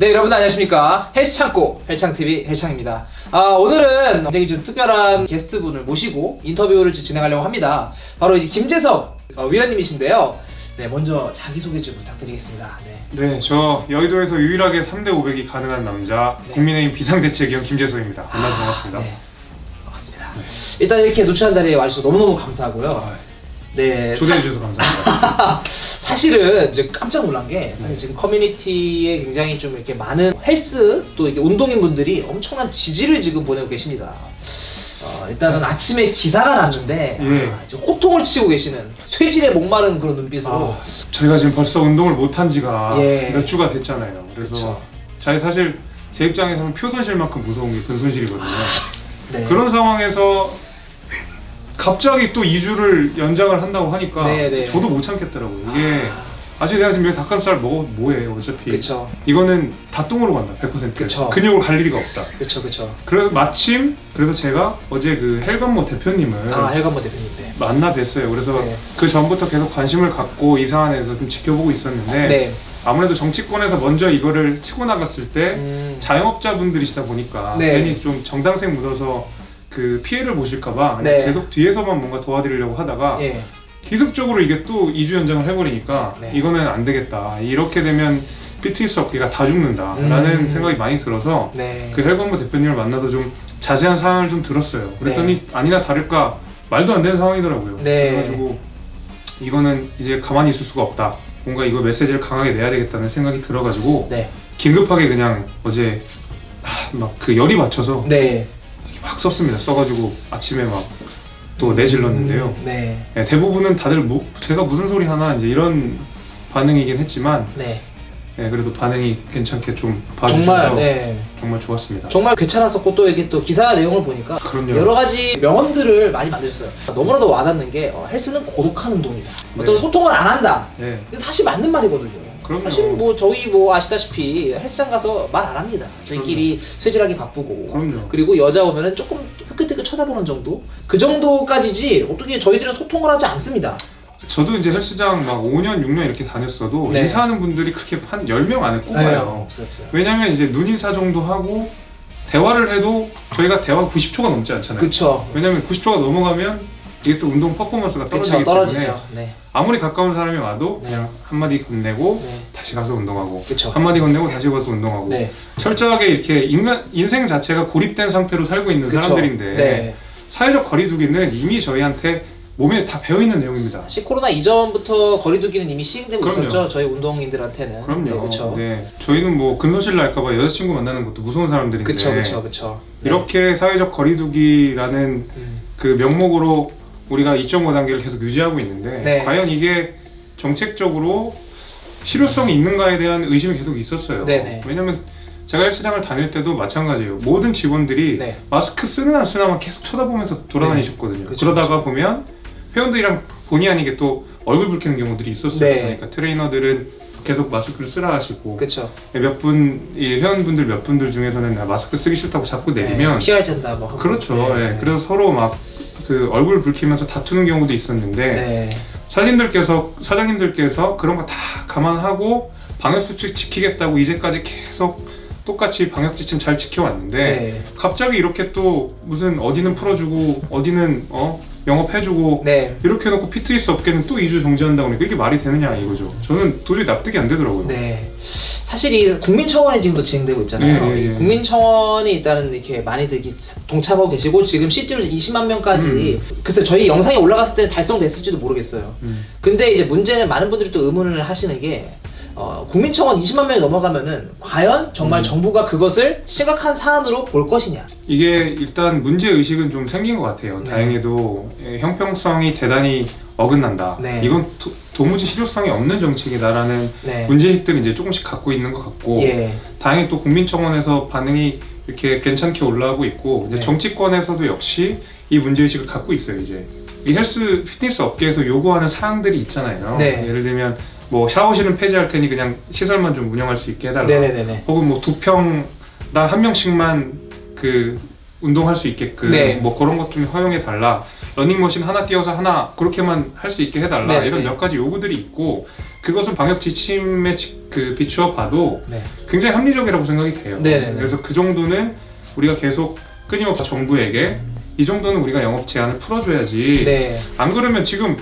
네 여러분 안녕하십니까 헬스창고 헬창TV 헬창입니다 아 오늘은 굉장히 좀 특별한 게스트분을 모시고 인터뷰를 좀 진행하려고 합니다 바로 이제 김재석 어, 위원님이신데요 네 먼저 자기소개 좀 부탁드리겠습니다 네. 네, 저 여의도에서 유일하게 3대 500이 가능한 남자 네. 국민의힘 비상대책위원 김재소입니다. 만나서 반갑습니다. 네 반갑습니다 일단 이렇게 누추한 자리에 와주셔서 너무너무 감사하고요 아, 네 초대해 사- 주셔서 감사합니다. 사실은 이제 깜짝 놀란 게 사실 지금 커뮤니티에 굉장히 좀 이렇게 많은 헬스 또 이렇게 운동인 분들이 엄청난 지지를 지금 보내고 계십니다. 어, 일단은 아침에 기사가 났는데 예. 아, 이제 호통을 치고 계시는 쇠질에 목마른 그런 눈빛으로 아, 저희가 지금 벌써 운동을 못한 지가 예. 몇 주가 됐잖아요. 그래서 그쵸. 저희 사실 제 입장에서는 표 손실만큼 무서운 게 근손실이거든요. 네. 그런 상황에서 갑자기 또 2주를 연장을 한다고 하니까 네, 네. 저도 못 참겠더라고요. 이게 아 직 내가 지금 여기 닭가슴살 먹어 뭐해 어차피 그쵸 이거는 다 똥으로 간다 100% 그쵸. 근육을 갈 일이가 없다. 그쵸 그쵸 그래서 마침 그래서 제가 어제 그 헬건모 대표님을 아 헬간모 대표님 네. 만나 뵀어요. 그래서 네. 그 전부터 계속 관심을 갖고 이 사안에서 좀 지켜보고 있었는데 네. 아무래도 정치권에서 먼저 이거를 치고 나갔을 때 음, 자영업자분들이시다 보니까 네. 괜히 좀 정당색 묻어서 그 피해를 보실까봐 네. 계속 뒤에서만 뭔가 도와드리려고 하다가 예. 기습적으로 이게 또 2주 연장을 해버리니까 네. 이거는 안 되겠다. 이렇게 되면 피트니스 업계가 다 죽는다라는 음. 생각이 많이 들어서 네. 그 헬건모 대표님을 만나서 좀 자세한 사항을 좀 들었어요. 그랬더니 아니나 다를까 말도 안 되는 상황이더라고요. 네. 그래가지고 이거는 이제 가만히 있을 수가 없다. 뭔가 이거 메시지를 강하게 내야 되겠다는 생각이 들어가지고 네. 긴급하게 그냥 어제 막 그 열이 받쳐서 네. 막 썼습니다. 써가지고 아침에 막 또 내질렀는데요. 음, 네. 네, 대부분은 다들 뭐 제가 무슨 소리 하나 이제 이런 반응이긴 했지만 네. 네, 그래도 반응이 괜찮게 좀 봐주셔서 정말 정말, 네. 좋았습니다. 정말 괜찮았었고 또 이게 또 기사 내용을 보니까 그럼요. 여러 가지 명언들을 많이 만들었어요. 너무나도 와닿는 게 어, 헬스는 고독한 운동이다. 어떤 네. 소통을 안 한다. 네, 이게 사실 맞는 말이거든요. 그럼요. 사실 뭐 저희 뭐 아시다시피 헬스장 가서 말 안 합니다. 저희끼리 쇠질하기 바쁘고 그럼요. 그리고 여자 오면은 조금 흑긋흑긋 쳐다보는 정도 그 정도까지지 어떻게 저희들은 소통을 하지 않습니다. 저도 이제 헬스장 막 5년, 6년 이렇게 다녔어도 네. 인사하는 분들이 그렇게 한 10명 안에 꼽아요. 없어요 없어요. 왜냐면 이제 눈 인사 정도 하고 대화를 해도 저희가 대화 90초가 넘지 않잖아요. 그쵸. 왜냐면 90초가 넘어가면 이게 또 운동 퍼포먼스가 떨어지기 그쵸 때문에 떨어지죠. 네. 아무리 가까운 사람이 와도 네. 그냥 한 마디 건네고 네. 다시 가서 운동하고 그쵸. 한 마디 건네고 다시 가서 운동하고 네. 철저하게 이렇게 인간 인생 자체가 고립된 상태로 살고 있는 그쵸. 사람들인데 네. 사회적 거리두기는 이미 저희한테 몸에 다 배어 있는 내용입니다. 사실 코로나 이전부터 거리두기는 이미 시행되고 그럼요. 있었죠. 저희 운동인들한테는. 그럼요. 네, 그쵸. 네. 저희는 뭐 근손실 날까봐 여자친구 만나는 것도 무서운 사람들인데 그쵸 그쵸. 네. 이렇게 사회적 거리두기라는 음. 그 명목으로 우리가 2.5 단계를 계속 유지하고 있는데 네. 과연 이게 정책적으로 실효성이 있는가에 대한 의심이 계속 있었어요. 네네. 왜냐면 제가 헬스장을 다닐 때도 마찬가지예요. 모든 직원들이 네. 마스크 쓰는 안 쓰나만 계속 쳐다보면서 돌아다니셨거든요. 그쵸, 그러다가 보면 회원들이랑 본의 아니게 또 얼굴 붉히는 경우들이 있었어요. 네. 그러니까 트레이너들은 계속 마스크를 쓰라 하시고 그쵸. 몇 분, 이 회원분들 몇 분들 중에서는 나 마스크 쓰기 싫다고 자꾸 내리면 네, PR 잔다 뭐. 그렇죠. 네. 예. 그래서 서로 막 그 얼굴 붉히면서 다투는 경우도 있었는데 네. 사장님들께서 사장님들께서 그런 거 다 감안하고 방역 수칙 지키겠다고 이제까지 계속 똑같이 방역 지침 잘 지켜왔는데 네. 갑자기 이렇게 또 무슨 어디는 풀어주고 어디는 어 영업해주고 네. 이렇게 해놓고 피트니스 업계는 또 2주 정지한다고 그러니까 이게 말이 되느냐 이거죠. 저는 도저히 납득이 안 되더라고요. 네. 사실 이 국민청원이 지금도 진행되고 있잖아요. 예, 예, 예. 이 국민청원이 일단은 이렇게 많이들 이렇게 동참하고 계시고 지금 실제로 20만 명까지 글쎄 저희 영상이 올라갔을 때 달성됐을지도 모르겠어요. 음. 근데 이제 문제는 많은 분들이 또 의문을 하시는 게 어, 국민청원 20만 명이 넘어가면은 과연 정말 음. 정부가 그것을 심각한 사안으로 볼 것이냐. 이게 일단 문제 의식은 좀 생긴 것 같아요. 네. 다행히도 예, 형평성이 대단히 어긋난다. 네. 이건 도, 도무지 실효성이 없는 정책이다라는 네. 문제의식들을 이제 조금씩 갖고 있는 것 같고 예. 다행히 또 국민청원에서 반응이 이렇게 괜찮게 올라오고 있고 이제 네. 정치권에서도 역시 이 문제의식을 갖고 있어요. 이제 이 헬스 피트니스 업계에서 요구하는 사항들이 있잖아요. 네. 예를 들면 뭐 샤워실은 폐지할 테니 그냥 시설만 좀 운영할 수 있게 해달라. 네네네네. 혹은 뭐 두 평당 한 명씩만 그 운동할 수 있게끔 네. 뭐 그런 것 좀 허용해 달라. 러닝머신 하나 띄워서 하나 그렇게만 할 수 있게 해달라. 네, 이런 네. 몇 가지 요구들이 있고 그것은 방역 지침에 지- 그 비추어 봐도 네. 굉장히 합리적이라고 생각이 돼요. 네네네. 그래서 그 정도는 우리가 계속 끊임없이 정부에게 이 정도는 우리가 영업 제한을 풀어줘야지. 네. 안 그러면 지금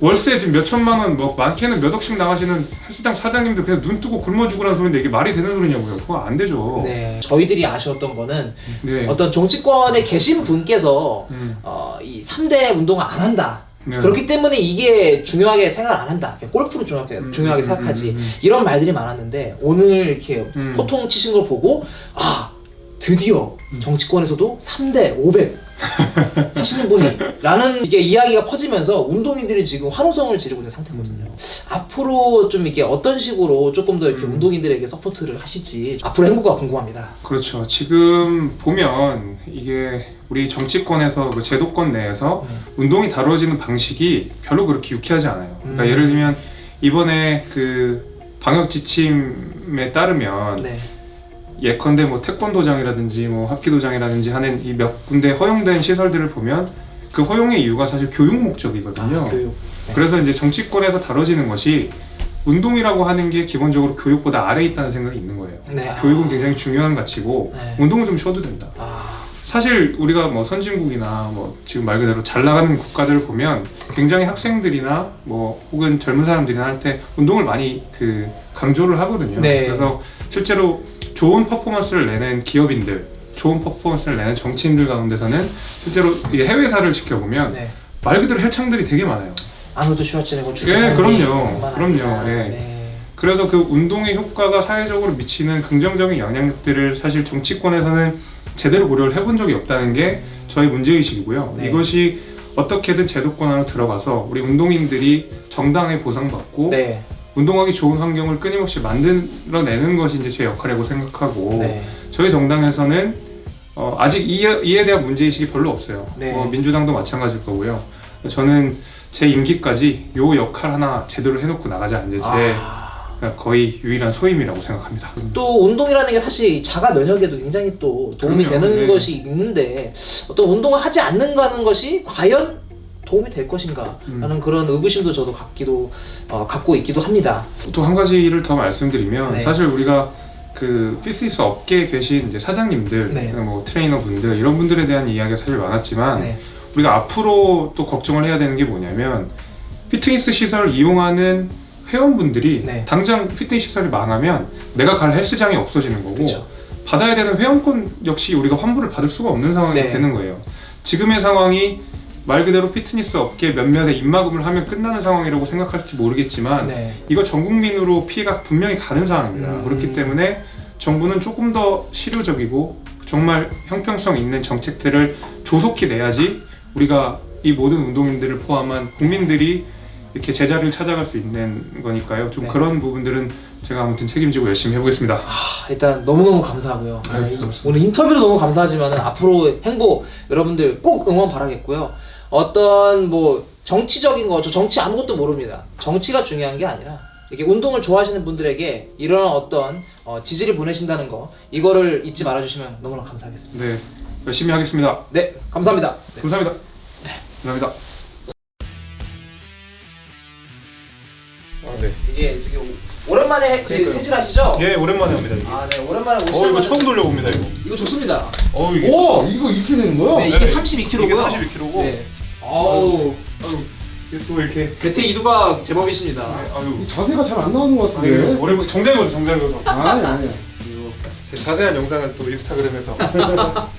월세 지금 몇 천만 원, 뭐 많게는 몇 억씩 나가시는 헬스장 사장님들 그냥 눈 뜨고 굶어 죽으라는 소리인데 이게 말이 되는 소리냐고요. 그거 안 되죠. 네. 저희들이 아쉬웠던 거는 네. 어떤 정치권에 계신 분께서 음. 어, 이 3대 운동을 안 한다. 네. 그렇기 때문에 이게 중요하게 생각 안 한다. 그냥 골프를 중요하게, 음, 중요하게 음, 생각하지. 음, 음, 음. 이런 말들이 많았는데 오늘 이렇게 음. 호통 치신 걸 보고 아 드디어 음. 정치권에서도 3대 500 하시는 분이 라는 이게 이야기가 퍼지면서 운동인들이 지금 환호성을 지르고 있는 상태거든요. 앞으로 좀 이렇게 어떤 식으로 조금 더 이렇게 음. 운동인들에게 서포트를 하실지 앞으로 행보가 궁금합니다. 그렇죠. 지금 보면 이게 우리 정치권에서 그 제도권 내에서 네. 운동이 다뤄지는 방식이 별로 그렇게 유쾌하지 않아요. 그러니까 음. 예를 들면 이번에 그 방역 지침에 따르면 네. 예컨대 뭐 태권도장이라든지 뭐 합기도장이라든지 하는 이 몇 군데 허용된 시설들을 보면 그 허용의 이유가 사실 교육 목적이거든요. 아, 교육. 네. 그래서 이제 정치권에서 다뤄지는 것이 운동이라고 하는 게 기본적으로 교육보다 아래에 있다는 생각이 있는 거예요. 네. 교육은 굉장히 중요한 가치고 네. 운동은 좀 쉬어도 된다. 아, 사실 우리가 뭐 선진국이나 뭐 지금 말 그대로 잘 나가는 국가들을 보면 굉장히 학생들이나 뭐 혹은 젊은 사람들이나 할 때 운동을 많이 그 강조를 하거든요. 네. 그래서 실제로 좋은 퍼포먼스를 내는 기업인들, 좋은 퍼포먼스를 내는 정치인들 가운데서는 실제로 이게 해외사를 지켜보면 네. 말 그대로 헬창들이 되게 많아요. 아노드 슈와츠네거 예, 그럼요. 그럼요. 예. 네. 그래서 그 운동의 효과가 사회적으로 미치는 긍정적인 영향들을 사실 정치권에서는 제대로 고려를 해본 적이 없다는 게 저희 문제의식이고요. 네. 이것이 어떻게든 제도권 안으로 들어가서 우리 운동인들이 정당하게 보상받고 네. 운동하기 좋은 환경을 끊임없이 만들어내는 것이 이제 제 역할이라고 생각하고 네. 저희 정당에서는 어, 아직 이에, 이에 대한 문제의식이 별로 없어요. 네. 뭐 민주당도 마찬가지일 거고요. 저는 제 임기까지 요 역할 하나 제대로 해놓고 나가자 이제 제 아, 거의 유일한 소임이라고 생각합니다. 또 운동이라는 게 사실 자가 면역에도 굉장히 또 도움이 그럼요. 되는 네. 것이 있는데 어떤 운동을 하지 않는다는 것이 과연 도움이 될 것인가 라는 음. 그런 의구심도 저도 갖기도 어, 갖고 있기도 합니다. 또 한 가지를 더 말씀드리면 네. 사실 우리가 그 피트니스 업계에 계신 이제 사장님들, 네. 뭐 트레이너 분들 이런 분들에 대한 이야기가 사실 많았지만 네. 우리가 앞으로 또 걱정을 해야 되는 게 뭐냐면 피트니스 시설을 이용하는 회원분들이 네. 당장 피트니스 시설이 망하면 내가 갈 헬스장이 없어지는 거고 그렇죠. 받아야 되는 회원권 역시 우리가 환불을 받을 수가 없는 상황이 네. 되는 거예요. 지금의 상황이 말 그대로 피트니스 업계 몇몇의 입막음을 하면 끝나는 상황이라고 생각할지 모르겠지만 네. 이거 전 국민으로 피해가 분명히 가는 상황입니다. 음. 그렇기 때문에 정부는 조금 더 실효적이고 정말 형평성 있는 정책들을 조속히 내야지 우리가 이 모든 운동인들을 포함한 국민들이 이렇게 제자리를 찾아갈 수 있는 거니까요. 좀 네. 그런 부분들은 제가 아무튼 책임지고 열심히 해보겠습니다. 아, 일단 너무너무 감사하고요. 아유, 네, 이-. 오늘 인터뷰도 너무 감사하지만 앞으로 행보 여러분들 꼭 응원 바라겠고요. 어떤 뭐 정치적인 거, 저 정치 아무것도 모릅니다. 정치가 중요한 게 아니라 이렇게 운동을 좋아하시는 분들에게 이런 어떤 어, 지지를 보내신다는 거 이거를 잊지 말아주시면 너무나 감사하겠습니다. 네, 열심히 하겠습니다. 네, 감사합니다. 네. 감사합니다. 감사합니다. 아, 네. 이게 지금 오랜만에 해- 지금 그러니까요. 세질하시죠? 예, 오랜만에 합니다. 이게. 아, 네, 오랜만에 어, 이거 처음 돌려봅니다. 이거. 이거 좋습니다. 어, 이게 오 이거 이렇게 되는 거야? 네, 이게 32kg고요. 이게 32kg 고. 네. 아우, 아유, 이게 또 이렇게. 배태 이두가 제법이십니다. 아유. 자세가 잘 안 나오는 것 같은데. 오랜만 정장 입어서 정장 입어서. 아니 아니야. 제 자세한 영상은 또 인스타그램에서